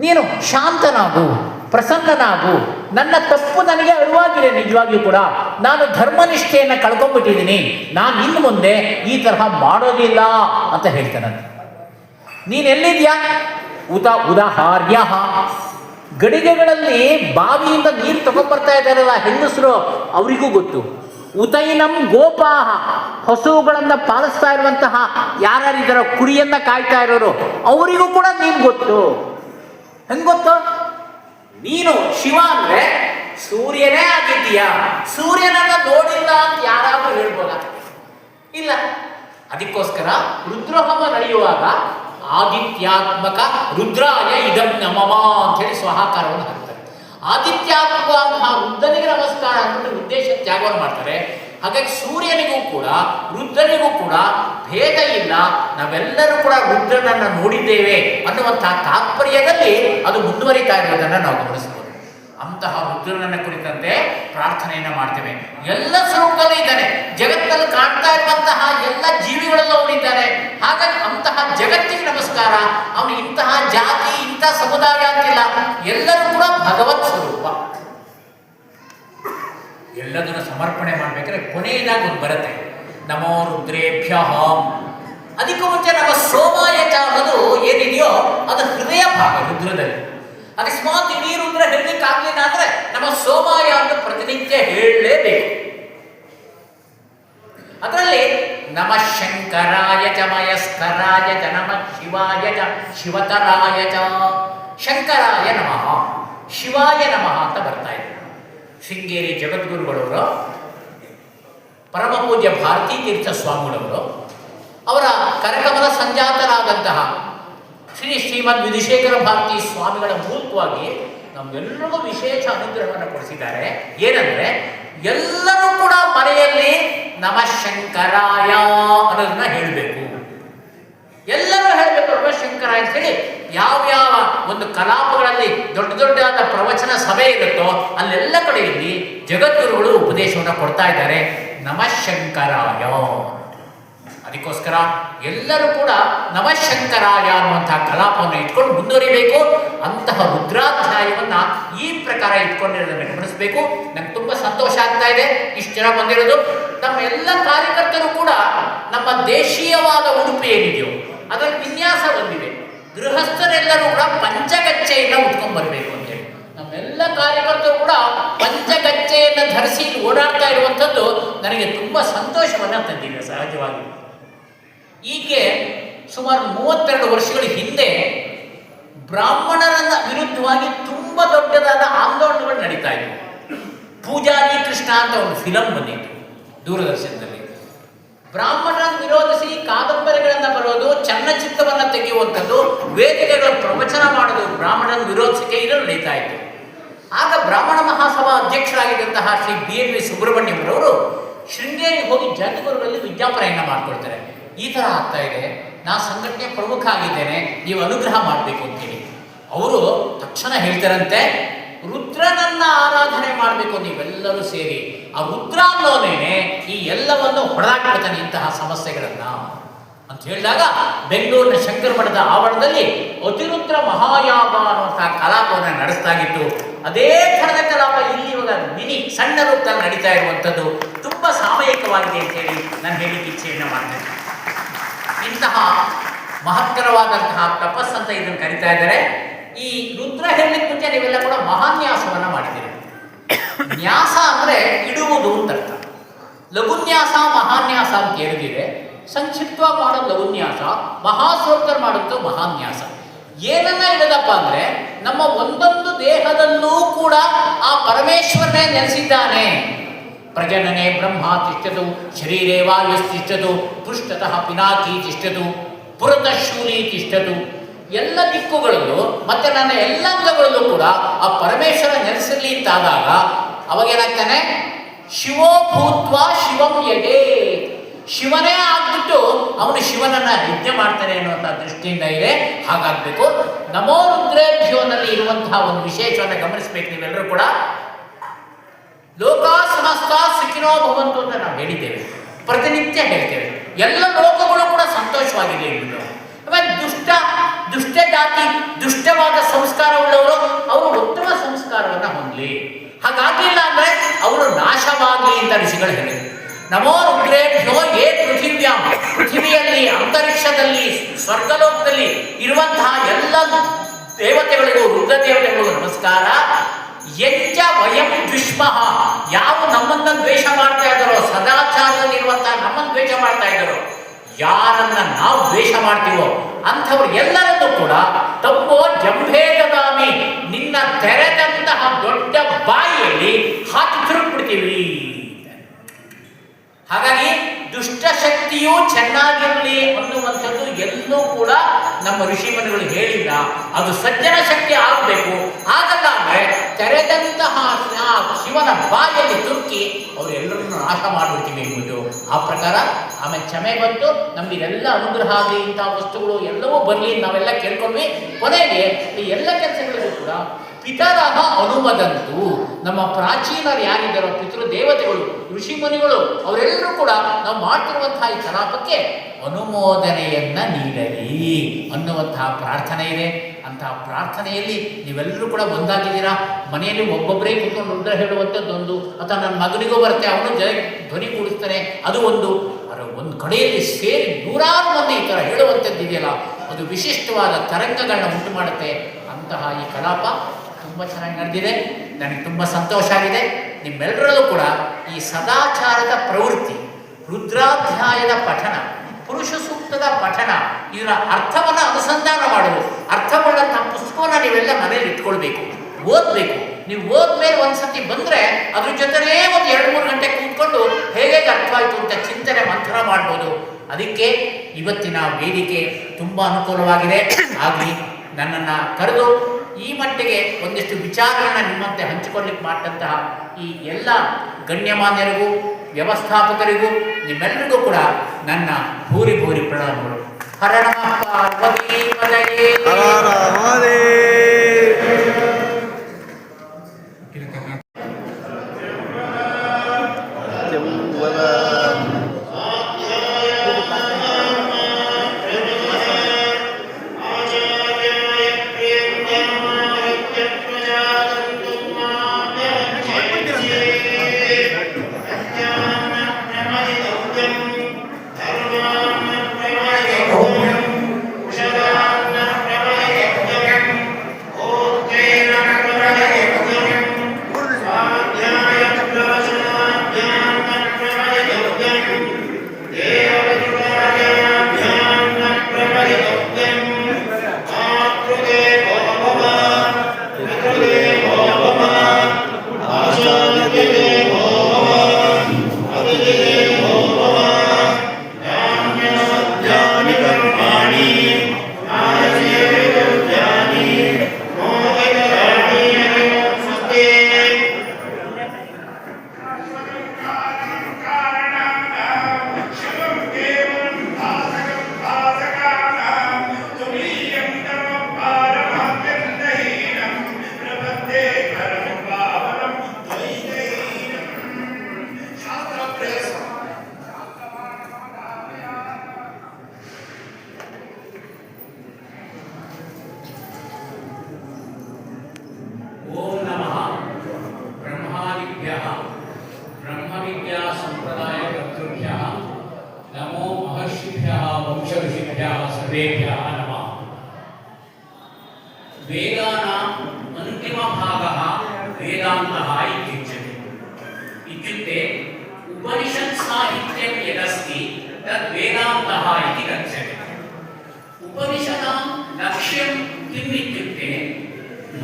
ನೀನು ಶಾಂತನಾಗು, ಪ್ರಸನ್ನನಾಗು. ನನ್ನ ತಪ್ಪು ನನಗೆ ಅರಿವಾಗಿದೆ ನಿಜವಾಗಿಯೂ ಕೂಡ. ನಾನು ಧರ್ಮನಿಷ್ಠೆಯನ್ನು ಕಳ್ಕೊಂಡ್ಬಿಟ್ಟಿದ್ದೀನಿ. ನಾನು ಇನ್ನು ಮುಂದೆ ಈ ತರಹ ಮಾಡೋದಿಲ್ಲ ಅಂತ ಹೇಳ್ತಾನಂತೆ ನೀನು. ಎಲ್ಲಿದ್ಯಾ ಉದ ಉದಾಹಾರ್ಯ. ಗಡಿಗೆಗಳಲ್ಲಿ ಬಾವಿಯಿಂದ ನೀರು ತಗೊಂಡ್ಬರ್ತಾ ಇದ್ದಾರಲ್ಲ ಹೆಂಗಸರು? ಅವರಿಗೂ ಗೊತ್ತು. ಉತೈನಂ ಗೋಪಾಹ ಹಸುಗಳನ್ನು ಪಾಲಿಸ್ತಾ ಇರುವಂತಹ ಯಾರ್ಯಾರಿದ್ದಾರೋ, ಕುರಿಯನ್ನು ಕಾಯ್ತಾ ಇರೋರು, ಅವರಿಗೂ ಕೂಡ ನೀನು ಗೊತ್ತು. ಹೆಂಗ್ ಗೊತ್ತು? ನೀನು ಶಿವ ಅಂದ್ರೆ ಸೂರ್ಯನೇ ಆಗಿದ್ದೀಯಾ? ಸೂರ್ಯನನ್ನ ನೋಡಿಲ್ಲ ಅಂತ ಯಾರಾದ್ರೂ ಹೇಳ್ಬೋದ? ಇಲ್ಲ. ಅದಕ್ಕೋಸ್ಕರ ರುದ್ರಹೋಮ ನಡೆಯುವಾಗ ಆದಿತ್ಯಾತ್ಮಕ ರುದ್ರಾಯ ಇದಂ ನಮಮ ಅಂತ ಹೇಳಿ ಸ್ವಹಾಕಾರವನ್ನು ಆದಿತ್ಯಾತ್ಮಕವಾದಂತಹ ವೃದ್ಧನಿಗೆ ನಮಸ್ಕಾರ ಅಂತ ಉದ್ದೇಶ ತ್ಯಾಗವನ್ನು ಮಾಡ್ತಾರೆ. ಹಾಗಾಗಿ ಸೂರ್ಯನಿಗೂ ಕೂಡ, ವೃದ್ಧನಿಗೂ ಕೂಡ ಭೇದ ಇಲ್ಲ. ನಾವೆಲ್ಲರೂ ಕೂಡ ವೃದ್ಧನನ್ನು ನೋಡಿದ್ದೇವೆ ಅನ್ನುವಂತಹ ತಾತ್ಪರ್ಯದಲ್ಲಿ ಅದು ಮುಂದುವರಿತಾ ಇರುವುದನ್ನು ನಾವು ಗಮನಿಸಬಹುದು ಅಂತಹ ರುದ್ರನನ್ನ ಕುರಿತಂತೆ ಪ್ರಾರ್ಥನೆಯನ್ನು ಮಾಡ್ತೇವೆ. ಎಲ್ಲ ಸ್ವರೂಪದಲ್ಲೂ ಇದ್ದಾನೆ. ಜಗತ್ತಲ್ಲಿ ಕಾಣ್ತಾ ಇರುವಂತಹ ಎಲ್ಲ ಜೀವಿಗಳಲ್ಲೂ ಅವನಿದ್ದಾನೆ ಹಾಗಾಗಿ ಅಂತಹ ಜಗತ್ತಿಗೆ ನಮಸ್ಕಾರ. ಅವನು ಇಂತಹ ಜಾತಿ ಇಂತಹ ಸಮುದಾಯ ಅಂತಿಲ್ಲ. ಎಲ್ಲರೂ ಕೂಡ ಭಗವತ್ ಸ್ವರೂಪ. ಎಲ್ಲದನ್ನು ಸಮರ್ಪಣೆ ಮಾಡ್ಬೇಕಾದ್ರೆ ಕೊನೆಯದಾಗಿ ಒಂದು ಬರುತ್ತೆ. ನಮೋ ರುದ್ರೇಭ್ಯ. ಅದಕ್ಕೂ ಮುಂಚೆ ನಮ್ಮ ಸೋಮಾಯಚ ಅನ್ನೋದು ಏನಿದೆಯೋ ಅದು ಹೃದಯ ಭಾಗ, ರುದ್ರದಲ್ಲಿ. ಅಕಸ್ಮಾತ್ ಇಡೀ ರುದ್ರ ಹೇಳಲಿಕ್ಕೆ ಆಗ್ಲಿಲ್ಲ ಅಂದ್ರೆ ನಮ್ಮ ಸೋಮಾಯ ಅಂತ ಪ್ರತಿನಿತ್ಯ ಹೇಳಲೇಬೇಕು. ಅದರಲ್ಲಿ ನಮ ಶಂಕರಾಯ ಚ, ಮಯಸ್ಕರಾಯ ಚ, ನಮ ಶಿವಾಯ ಚ, ಶಿವತರಾಯ ಚ, ಶಂಕರಾಯ ನಮಃ, ಶಿವಾಯ ನಮಃ ಅಂತ ಬರ್ತಾ ಇದೆ. ಶೃಂಗೇರಿ ಜಗದ್ಗುರುಗಳವರು, ಪರಮ ಪೂಜ್ಯ ಭಾರತೀ ತೀರ್ಥ ಸ್ವಾಮಿಗಳವರು, ಅವರ ಕರಕಮಲ ಸಂಜಾತರಾದಂತಹ ಶ್ರೀ ಶ್ರೀಮದ್ ವಿಧುಶೇಖರ ಭಾರತಿ ಸ್ವಾಮಿಗಳ ಮೂಲಕವಾಗಿ ನಮ್ಗೆಲ್ಲರಿಗೂ ವಿಶೇಷ ಅನುಗ್ರಹವನ್ನು ಕೊಡಿಸಿದ್ದಾರೆ. ಏನಂದ್ರೆ, ಎಲ್ಲರೂ ಕೂಡ ಮನೆಯಲ್ಲಿ ನಮ ಶಂಕರಾಯ ಅನ್ನೋದನ್ನ ಹೇಳಬೇಕು. ಎಲ್ಲರೂ ಹೇಳಬೇಕು, ನಮ ಶಂಕರಾಯ ಅಂತ ಹೇಳಿ ಯಾವ್ಯಾವ ಒಂದು ಕಲಾಪಗಳಲ್ಲಿ ದೊಡ್ಡ ದೊಡ್ಡದಾದ ಪ್ರವಚನ ಸಭೆ ಇರುತ್ತೋ ಅಲ್ಲೆಲ್ಲ ಕಡೆಯಲ್ಲಿ ಜಗದ್ಗುರುಗಳು ಉಪದೇಶವನ್ನು ಕೊಡ್ತಾ ಇದ್ದಾರೆ. ನಮ ಶಂಕರಾಯ. ಅದಕ್ಕೋಸ್ಕರ ಎಲ್ಲರೂ ಕೂಡ ನವಶಂಕರಾಯ ಅನ್ನುವಂತಹ ಕಲಾಪವನ್ನು ಇಟ್ಕೊಂಡು ಮುಂದುವರಿಬೇಕು. ಅಂತಹ ರುದ್ರಾಧ್ಯಾಯವನ್ನ ಈ ಪ್ರಕಾರ ಇಟ್ಕೊಂಡಿರೋದನ್ನು ಗಮನಿಸಬೇಕು. ನಂಗೆ ತುಂಬಾ ಸಂತೋಷ ಆಗ್ತಾ ಇದೆ. ಇಷ್ಟು ಜನ ಬಂದಿರೋದು. ನಮ್ಮ ಎಲ್ಲ ಕಾರ್ಯಕರ್ತರು ಕೂಡ ನಮ್ಮ ದೇಶೀಯವಾದ ಉಡುಪು ಏನಿದೆಯೋ ಅದರ ವಿನ್ಯಾಸ ಬಂದಿದೆ. ಗೃಹಸ್ಥರೆಲ್ಲರೂ ಕೂಡ ಪಂಚಗಚ್ಚೆಯನ್ನು ಉಟ್ಕೊಂಡ್ ಬರಬೇಕು ಅಂತೇಳಿ ನಮ್ಮೆಲ್ಲ ಕಾರ್ಯಕರ್ತರು ಕೂಡ ಪಂಚಗಚ್ಚೆಯನ್ನು ಧರಿಸಿ ಓಡಾಡ್ತಾ ಇರುವಂಥದ್ದು ನನಗೆ ತುಂಬಾ ಸಂತೋಷವನ್ನ ತಂದಿದೆ, ಸಹಜವಾಗಿ. ಹೀಗೆ ಸುಮಾರು ಮೂವತ್ತೆರಡು ವರ್ಷಗಳ ಹಿಂದೆ ಬ್ರಾಹ್ಮಣರನ್ನ ವಿರುದ್ಧವಾಗಿ ತುಂಬಾ ದೊಡ್ಡದಾದ ಆಂದೋಲನಗಳು ನಡೀತಾ ಇದ್ವು. ಪೂಜಾರಿ ಕೃಷ್ಣ ಅಂತ ಒಂದು ಫಿಲಂ ಬಂದಿತ್ತು ದೂರದರ್ಶನದಲ್ಲಿ. ಬ್ರಾಹ್ಮಣರನ್ನು ವಿರೋಧಿಸಿ ಕಾದಂಬರಿಗಳನ್ನ ಬರೋದು, ಚಲನಚಿತ್ರವನ್ನ ತೆಗೆಯುವಂಥದ್ದು, ವೇದಿಕೆಗಳ ಪ್ರವಚನ ಮಾಡೋದು ಬ್ರಾಹ್ಮಣರನ್ನು ವಿರೋಧಿಸಿಕೆ ಇದು ನಡೀತಾ ಇತ್ತು. ಆಗ ಬ್ರಾಹ್ಮಣ ಮಹಾಸಭಾ ಅಧ್ಯಕ್ಷರಾಗಿದ್ದಂತಹ ಶ್ರೀ ಬಿ ಎನ್ ವಿ ಸುಬ್ರಹ್ಮಣ್ಯಂರವರು ಶೃಂಗೇರಿಗೆ ಹೋಗಿ ಜಗದ್ಗುರುಗಳಲ್ಲಿ ವಿಜ್ಞಾಪನೆಯನ್ನು ಮಾಡ್ಕೊಳ್ತಾರೆ. ಈ ಥರ ಆಗ್ತಾ ಇದೆ. ನಾ ಸಂಘಟನೆ ಪ್ರಮುಖ ಆಗಿದ್ದೇನೆ. ನೀವು ಅನುಗ್ರಹ ಮಾಡಬೇಕು ಅಂತೇಳಿ. ಅವರು ತಕ್ಷಣ ಹೇಳ್ತಾರಂತೆ ರುದ್ರನನ್ನ ಆರಾಧನೆ ಮಾಡಬೇಕು, ನೀವೆಲ್ಲರೂ ಸೇರಿ. ಆ ರುದ್ರ ಅನ್ನೋನೇನೆ ಈ ಎಲ್ಲವನ್ನು ಹೊಡೆದಾಕ್ಬಿಡ್ತಾನೆ ಇಂತಹ ಸಮಸ್ಯೆಗಳನ್ನ. ಅಂತ ಹೇಳಿದಾಗ ಬೆಂಗಳೂರಿನ ಶಂಕರ ಮಠದ ಆವರಣದಲ್ಲಿ ಅತಿರುದ್ರ ಮಹಾಯಾಪ ಅನ್ನುವಂತಹ ಕಲಾಪವನ್ನು ನಡೆಸ್ತಾ ಇತ್ತು ಅದೇ ಥರದ ಕಲಾಪ ಇಲ್ಲಿ ಇವಾಗ ಮಿನಿ ಸಣ್ಣ ರೂಪದಲ್ಲಿ ನಡೀತಾ ಇರುವಂಥದ್ದು. ತುಂಬ ಸಾಮಯಿಕವಾಗಿದೆ ಅಂತ ಹೇಳಿ ನಾನು ಹೇಳಿಕ್ಕೆ ಇಚ್ಛೆಯನ್ನು ಮಾಡ್ತೇನೆ. ಇಂತಹ ಮಹತ್ತರವಾದಂತಹ ತಪಸ್ ಅಂತ ಇದನ್ನು ಕರಿತಾ ಇದ್ದಾರೆ. ಈ ರುದ್ರ ಹೇಳಲಿಕ್ಕೆ ಮುಂಚೆ ನೀವೆಲ್ಲ ಕೂಡ ಮಹಾನ್ಯಾಸವನ್ನ ಮಾಡಿದ್ದೀರಿ. ನ್ಯಾಸ ಅಂದ್ರೆ ಇಡುವುದು ಅಂತ ಅರ್ಥ. ಲಘುನ್ಯಾಸ, ಮಹಾನ್ಯಾಸ ಅಂತ ಹೇಳಿದಿದೆ ಸಂಕ್ಷಿಪ್ತ ಮಾಡೋ ಲಘುನ್ಯಾಸ ಮಹಾಶ್ರೋತರ್ ಮಾಡೋದು ಮಹಾನ್ಯಾಸ. ಏನನ್ನ ಇಡದಪ್ಪ ಅಂದ್ರೆ, ನಮ್ಮ ಒಂದೊಂದು ದೇಹದಲ್ಲೂ ಕೂಡ ಆ ಪರಮೇಶ್ವರನೇ ನೆಲೆಸಿದ್ದಾನೆ. ಪ್ರಜನನೆ ಬ್ರಹ್ಮ ತಿಷ್ಟದು ಶರೀರೇ ವಾಯುಸ್ತಿಷ್ಠತು ಪೃಷ್ಠತಃ ಪಿನಾಕಿ ತಿಷ್ಟದು ಪುರತಃ ತಿಷ್ಟದು ಎಲ್ಲ ದಿಕ್ಕುಗಳಲ್ಲೂ, ಮತ್ತೆ ನನ್ನ ಎಲ್ಲ ಅಂಗಗಳಲ್ಲೂ ಕೂಡ ಆ ಪರಮೇಶ್ವರ ನೆಲೆಸಿರ್ಲಿ ಅಂತಾದಾಗ ಅವಾಗೇನಾಗ್ತಾನೆ? ಶಿವೋ ಭೂತ್ವ ಶಿವಂ ಯಜೇ ಶಿವನೇ ಆಗ್ಬಿಟ್ಟು ಅವನು ಶಿವನನ್ನ ಯಜ್ಞ ಮಾಡ್ತಾನೆ ಅನ್ನುವಂಥ ದೃಷ್ಟಿಯಿಂದ ಇದೆ. ಹಾಗಾಗ್ಬೇಕು, ನಮೋ ರುದ್ರೇಭ್ಯೋನಲ್ಲಿ ಇರುವಂತಹ ಒಂದು ವಿಶೇಷವನ್ನು ಗಮನಿಸಬೇಕು ನೀವೆಲ್ಲರೂ ಕೂಡ. ಲೋಕ ಸುಖಿನೋ ಭವಂತು ಅಂತ ನಾವು ಹೇಳಿದ್ದೇವೆ. ಪ್ರತಿನಿತ್ಯ ಹೇಳ್ತೇವೆ. ಎಲ್ಲ ಲೋಕಗಳು ಕೂಡ ಸಂತೋಷವಾಗಿದೆ ಎಂದು ದುಷ್ಟ ದುಷ್ಟ ಜಾತಿ, ದುಷ್ಟವಾದ ಸಂಸ್ಕಾರವುಳ್ಳವರು ಅವರು ಉತ್ತಮ ಸಂಸ್ಕಾರವನ್ನು ಹೊಂದಲಿ. ಹಾಗಾಗಿಲ್ಲ ಅಂದ್ರೆ ಅವರು ನಾಶವಾಗಲಿ ಅಂತ ಋಷಿಗಳು ಹೇಳಿದರು. ನಮೋ ರುಗ್ರೇಭ್ಯೋ ಏ ಪೃಥಿವ್ಯ. ಪೃಥಿವಿಯಲ್ಲಿ, ಅಂತರಿಕ್ಷದಲ್ಲಿ, ಸ್ವರ್ಗಲೋಕದಲ್ಲಿ ಇರುವಂತಹ ಎಲ್ಲ ದೇವತೆಗಳಿಗೂ ರುದ್ರ ದೇವತೆಗಳಿಗೂ ನಮಸ್ಕಾರ. ಯಜ್ಜ ವಯಂ ದುಷ್ಮಃ ಯಾವ ನಮ್ಮನ್ನ ದ್ವೇಷ ಮಾಡ್ತಾ ಇದ್ದಾರೋ ಸದಾಚಾರದಲ್ಲಿರುವಂತಹ ನಮ್ಮನ್ನು ದ್ವೇಷ ಮಾಡ್ತಾ ಇದ್ದಾರೋ, ಯಾರನ್ನ ನಾವು ದ್ವೇಷ ಮಾಡ್ತೀವೋ ಅಂಥವ್ರು ಎಲ್ಲರನ್ನೂ ಕೂಡ, ತಪ್ಪೋ ಜಂಭೇಗದಾಮಿ ನಿನ್ನ ತೆರೆದಂತಹ ದೊಡ್ಡ ಬಾಯಿಯಲ್ಲಿ ಹಾಕಿ ತಿರುಗ್ಬಿಡ್ತೀವಿ. ಹಾಗಾಗಿ ದುಷ್ಟಶಕ್ತಿಯೂ ಚೆನ್ನಾಗಿರಲಿ ಅನ್ನುವಂಥದ್ದು ಎಲ್ಲೂ ಕೂಡ ನಮ್ಮ ಋಷಿಮುನಿಗಳು ಹೇಳಿಲ್ಲ, ಅದು ಸಜ್ಜನ ಶಕ್ತಿ ಆಗಬೇಕು. ಆಗಲಾದ್ರೆ ತೆರೆದಂತಹ ಶಿವನ ಬಾಯಲ್ಲಿ ತುರುಕಿ, ಅವರೆಲ್ಲರನ್ನು ನಾಶ ಮಾಡಿಬಿಡ್ತೀವಿ ಎಂಬುದು ಆ ಪ್ರಕಾರ ಆಮೇಲೆ ಕ್ಷಮೆ ಬಂತು ನಮಗೆಲ್ಲ ಅನುಗ್ರಹ ಆಗಲಿ ಇಂತಹ ವಸ್ತುಗಳು ಎಲ್ಲವೂ ಬರಲಿ, ನಾವೆಲ್ಲ ಕೇಳ್ಕೊಂಡ್ವಿ. ಕೊನೆಗೆ ಈ ಎಲ್ಲ ಕೆಲಸಗಳಿಗೂ ಕೂಡ ಪಿತರಹ ಅನುಮದಂತು ನಮ್ಮ ಪ್ರಾಚೀನರು ಯಾರಿದ್ದಾರೋ? ಪಿತೃ ದೇವತೆಗಳು, ಋಷಿ ಮುನಿಗಳು, ಅವರೆಲ್ಲರೂ ಕೂಡ ನಾವು ಮಾಡ್ತಿರುವಂತಹ ಈ ಕಲಾಪಕ್ಕೆ ಅನುಮೋದನೆಯನ್ನ ನೀಡಲಿ ಅನ್ನುವಂತಹ ಪ್ರಾರ್ಥನೆ ಇದೆ. ಅಂತಹ ಪ್ರಾರ್ಥನೆಯಲ್ಲಿ ನೀವೆಲ್ಲರೂ ಕೂಡ ಒಂದಾಗಿದ್ದೀರಾ? ಮನೆಯಲ್ಲಿ ಒಬ್ಬೊಬ್ಬರೇ ಕೂತ್ಕೊಂಡು ರುದ್ರ ಹೇಳುವಂಥದ್ದೊಂದು, ಅಥವಾ ನನ್ನ ಮಗನಿಗೂ ಬರುತ್ತೆ, ಅವನು ಜಯ ಧ್ವನಿ ಕೂಡಿಸ್ತಾನೆ, ಅದು ಒಂದು. ಒಂದು ಕಡೆಯಲ್ಲಿ ಸೇರಿ ನೂರಾರು ಮಂದಿ ಈ ಥರ ಹೇಳುವಂಥದ್ದು ಇದೆಯಲ್ಲ ಅದು ವಿಶಿಷ್ಟವಾದ ತರಂಗಗಳನ್ನ ಉಂಟು ಮಾಡುತ್ತೆ ಅಂತಹ ಈ ಕಲಾಪ ತುಂಬ ಚೆನ್ನಾಗಿ ನಡೆದಿದೆ. ನನಗೆ ತುಂಬ ಸಂತೋಷ ಆಗಿದೆ. ನಿಮ್ಮೆಲ್ಲರಲ್ಲೂ ಕೂಡ ಈ ಸದಾಚಾರದ ಪ್ರವೃತ್ತಿ, ರುದ್ರಾಧ್ಯಾಯದ ಪಠನ ಪುರುಷ ಸೂಕ್ತದ ಪಠನ ಇದರ ಅರ್ಥವನ್ನು ಅನುಸಂಧಾನ ಮಾಡುವುದು ಅರ್ಥವುಳ್ಳಂತಹ ಪುಸ್ತಕವನ್ನು ನೀವೆಲ್ಲ ಮನೇಲಿ ಇಟ್ಕೊಳ್ಬೇಕು, ಓದಬೇಕು. ನೀವು ಓದ್ಮೇಲೆ ಒಂದ್ಸತಿ ಬಂದರೆ ಅದ್ರ ಜೊತೆಲೇ ಒಂದು ಎರಡು ಮೂರು ಗಂಟೆ ಕೂತ್ಕೊಂಡು ಹೇಗೆ ಅರ್ಥವಾಯಿತು ಅಂತ ಚಿಂತನೆ ಮಂಥನ ಮಾಡ್ಬೋದು. ಅದಕ್ಕೆ ಇವತ್ತಿನ ವೇದಿಕೆ ತುಂಬ ಅನುಕೂಲವಾಗಿದೆ. ಆಗಲಿ, ನನ್ನನ್ನು ಕರೆದು ಈ ಮಟ್ಟಿಗೆ ಒಂದಿಷ್ಟು ವಿಚಾರಗಳನ್ನ ನಿಮ್ಮಂತೆ ಹಂಚಿಕೊಳ್ಳಿಕ್ಕೆ ಮಾಡಿದಂತಹ ಈ ಎಲ್ಲ ಗಣ್ಯಮಾನ್ಯರಿಗೂ, ವ್ಯವಸ್ಥಾಪಕರಿಗೂ ನಿಮ್ಮೆಲ್ಲರಿಗೂ ಕೂಡ ನನ್ನ ಭೂರಿ ಭೂರಿ ಪ್ರಣಾಮಗಳು. ಹರ ನಮಃ ಪಾರ್ವತೀ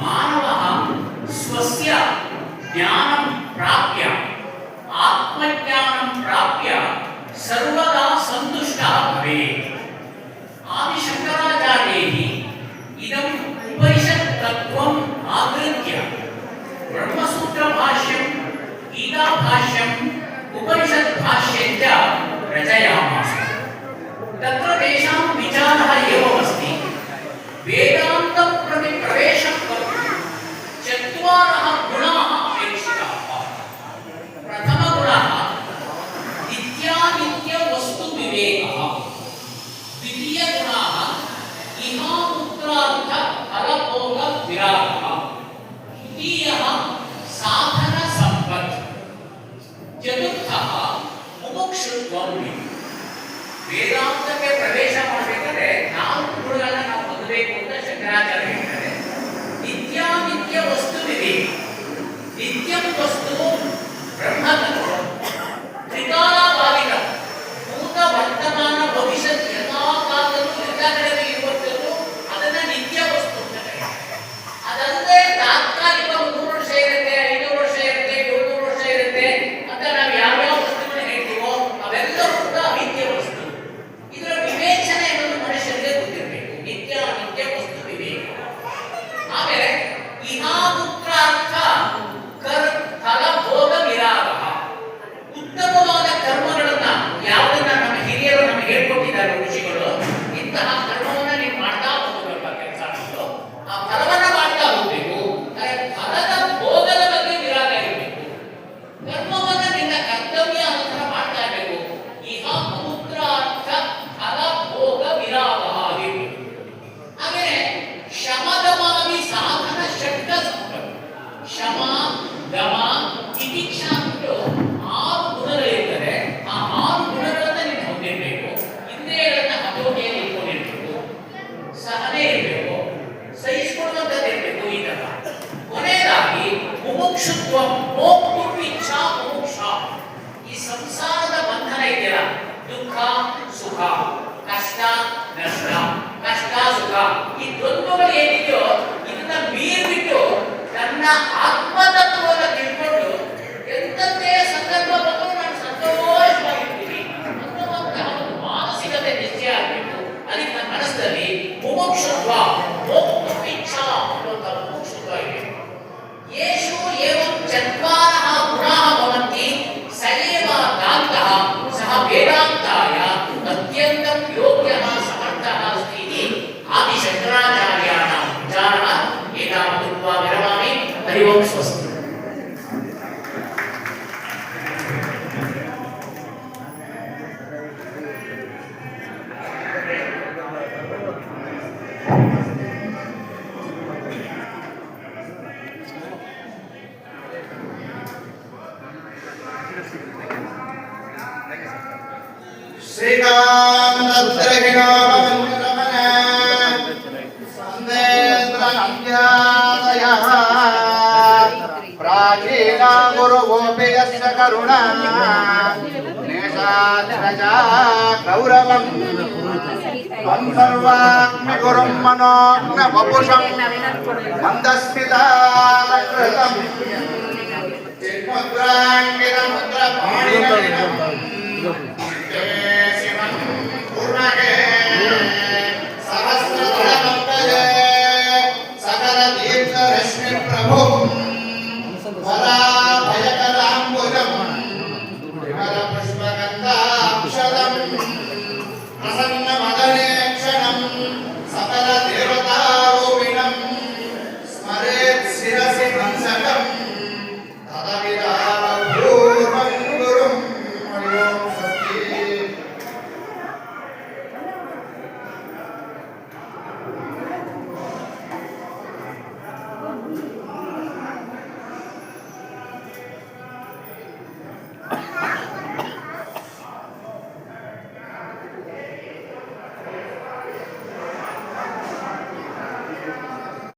மாணவ ಆಗಿರ್ಬೋದು శ్రీరామకుమారమామి హరి ఓం స్వస్తి जना गुरुगोपि यस्य करुणा नेशात्रजा गौरवम् त्वं सर्वाग्निगुरुं मनोग्नवपुषं मन्दस्मिताकृतम् मुद्राङ्गिरमुद्रपाणिरम्